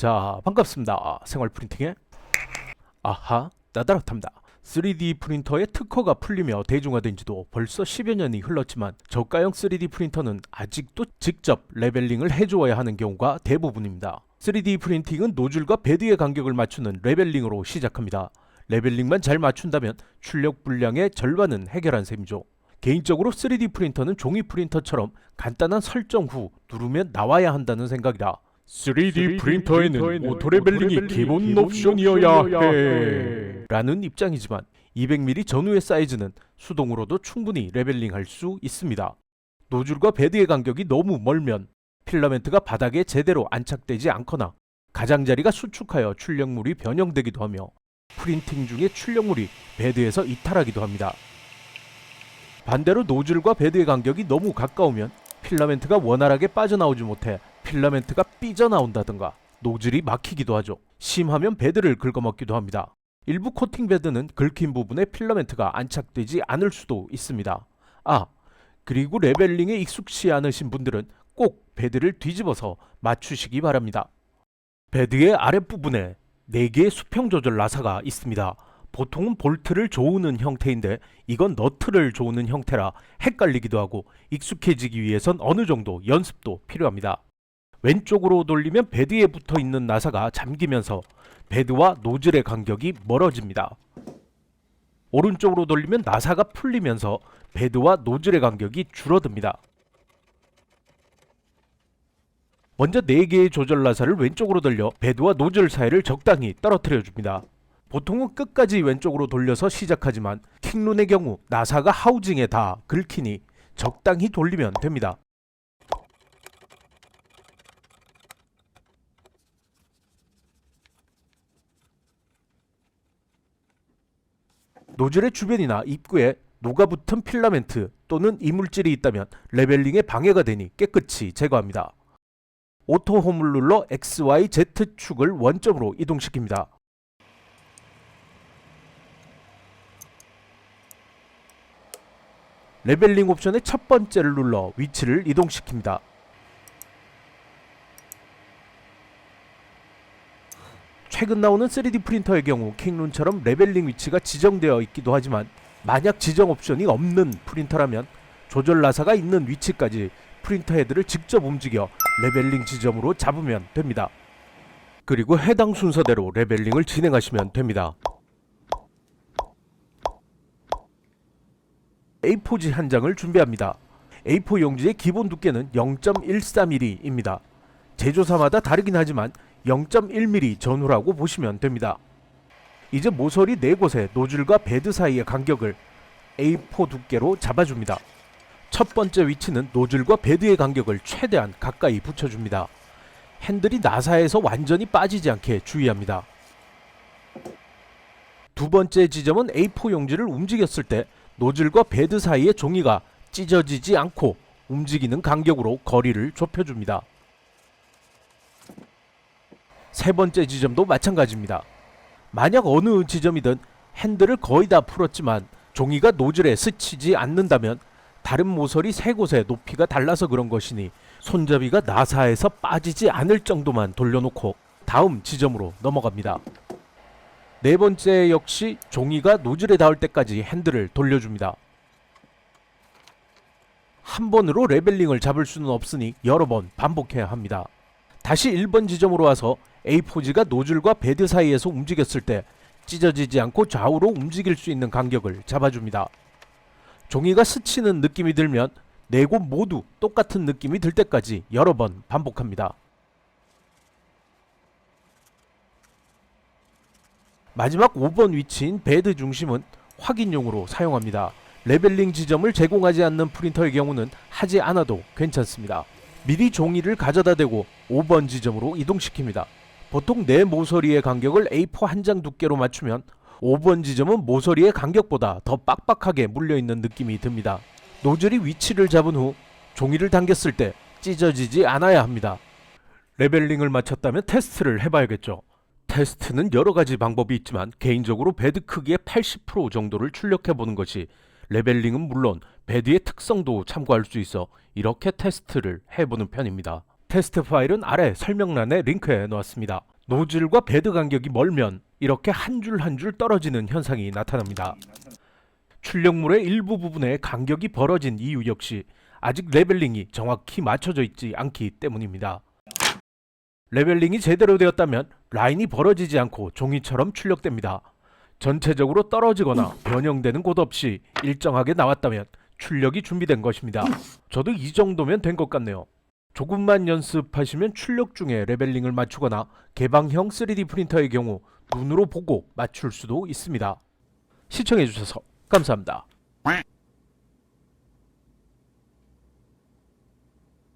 자, 반갑습니다. 생활 프린팅의 아하 나다라탑니다. 3D 프린터의 특허가 풀리며 대중화된 지도 벌써 10여 년이 흘렀지만 저가형 3D 프린터는 아직도 직접 레벨링을 해주어야 하는 경우가 대부분입니다. 3D 프린팅은 노즐과 베드의 간격을 맞추는 레벨링으로 시작합니다. 레벨링만 잘 맞춘다면 출력 분량의 절반은 해결한 셈이죠. 개인적으로 3D 프린터는 종이 프린터처럼 간단한 설정 후 누르면 나와야 한다는 생각이다. 3D 프린터에는 오토 레벨링이 기본 옵션이어야 해. 라는 입장이지만 200mm 전후의 사이즈는 수동으로도 충분히 레벨링 할 수 있습니다. 노즐과 베드의 간격이 너무 멀면 필라멘트가 바닥에 제대로 안착되지 않거나 가장자리가 수축하여 출력물이 변형되기도 하며 프린팅 중에 출력물이 베드에서 이탈하기도 합니다. 반대로 노즐과 베드의 간격이 너무 가까우면 필라멘트가 원활하게 빠져나오지 못해 필라멘트가 삐져나온다든가 노즐이 막히기도 하죠. 심하면 베드를 긁어먹기도 합니다. 일부 코팅 베드는 긁힌 부분에 필라멘트가 안착되지 않을 수도 있습니다. 아, 그리고 레벨링에 익숙치 않으신 분들은 꼭 베드를 뒤집어서 맞추시기 바랍니다. 베드의 아랫부분에 4개의 수평 조절 나사가 있습니다. 보통은 볼트를 조우는 형태인데 이건 너트를 조우는 형태라 헷갈리기도 하고 익숙해지기 위해선 어느 정도 연습도 필요합니다. 왼쪽으로 돌리면 베드에 붙어 있는 나사가 잠기면서 베드와 노즐의 간격이 멀어집니다. 오른쪽으로 돌리면 나사가 풀리면서 베드와 노즐의 간격이 줄어듭니다. 먼저 4개의 조절 나사를 왼쪽으로 돌려 베드와 노즐 사이를 적당히 떨어뜨려 줍니다. 보통은 끝까지 왼쪽으로 돌려서 시작하지만 킹룬의 경우 나사가 하우징에 다 긁히니 적당히 돌리면 됩니다. 노즐의 주변이나 입구에 녹아붙은 필라멘트 또는 이물질이 있다면 레벨링에 방해가 되니 깨끗이 제거합니다. 오토 눌러 XYZ축을 원점으로 이동시킵니다. 레벨링 옵션의 첫 번째를 눌러 위치를 이동시킵니다. 최근 나오는 3D 프린터의 경우 킹룬처럼 레벨링 위치가 지정되어 있기도 하지만 만약 지정 옵션이 없는 프린터라면 조절 나사가 있는 위치까지 프린터 헤드를 직접 움직여 레벨링 지점으로 잡으면 됩니다. 그리고 해당 순서대로 레벨링을 진행하시면 됩니다. A4지 한 장을 준비합니다. A4 용지의 기본 두께는 0.14mm입니다. 제조사마다 다르긴 하지만 0.1mm 전후라고 보시면 됩니다. 이제 모서리 네 곳의 노즐과 베드 사이의 간격을 A4 두께로 잡아줍니다. 첫 번째 위치는 노즐과 베드의 간격을 최대한 가까이 붙여줍니다. 핸들이 나사에서 완전히 빠지지 않게 주의합니다. 두 번째 지점은 A4 용지를 움직였을 때 노즐과 베드 사이의 종이가 찢어지지 않고 움직이는 간격으로 거리를 좁혀줍니다. 세 번째 지점도 마찬가지입니다. 만약 어느 지점이든 핸들을 거의 다 풀었지만 종이가 노즐에 스치지 않는다면 다른 모서리 세 곳의 높이가 달라서 그런 것이니 손잡이가 나사에서 빠지지 않을 정도만 돌려놓고 다음 지점으로 넘어갑니다. 네 번째 역시 종이가 노즐에 닿을 때까지 핸들을 돌려줍니다. 한 번으로 레벨링을 잡을 수는 없으니 여러 번 반복해야 합니다. 다시 1번 지점으로 와서 A4지가 노즐과 베드 사이에서 움직였을 때 찢어지지 않고 좌우로 움직일 수 있는 간격을 잡아줍니다. 종이가 스치는 느낌이 들면 네 곳 모두 똑같은 느낌이 들 때까지 여러 번 반복합니다. 마지막 5번 위치인 베드 중심은 확인용으로 사용합니다. 레벨링 지점을 제공하지 않는 프린터의 경우는 하지 않아도 괜찮습니다. 미리 종이를 가져다 대고 5번 지점으로 이동시킵니다. 보통 내 모서리의 간격을 A4 한 장 두께로 맞추면 5번 지점은 모서리의 간격보다 더 빡빡하게 물려있는 느낌이 듭니다. 노즐이 위치를 잡은 후 종이를 당겼을 때 찢어지지 않아야 합니다. 레벨링을 마쳤다면 테스트를 해봐야겠죠. 테스트는 여러 가지 방법이 있지만 개인적으로 베드 크기의 80% 정도를 출력해 보는 것이 레벨링은 물론 베드의 특성도 참고할 수 있어 이렇게 테스트를 해보는 편입니다. 테스트 파일은 아래 설명란에 링크해 놓았습니다. 노즐과 베드 간격이 멀면 이렇게 한줄 한 줄 떨어지는 현상이 나타납니다. 출력물의 일부 부분에 간격이 벌어진 이유 역시 아직 레벨링이 정확히 맞춰져 있지 않기 때문입니다. 레벨링이 제대로 되었다면 라인이 벌어지지 않고 종이처럼 출력됩니다. 전체적으로 떨어지거나 변형되는 곳 없이 일정하게 나왔다면 출력이 준비된 것입니다. 저도 이 정도면 된 것 같네요. 조금만 연습하시면 출력 중에 레벨링을 맞추거나 개방형 3D 프린터의 경우 눈으로 보고 맞출 수도 있습니다. 시청해주셔서 감사합니다.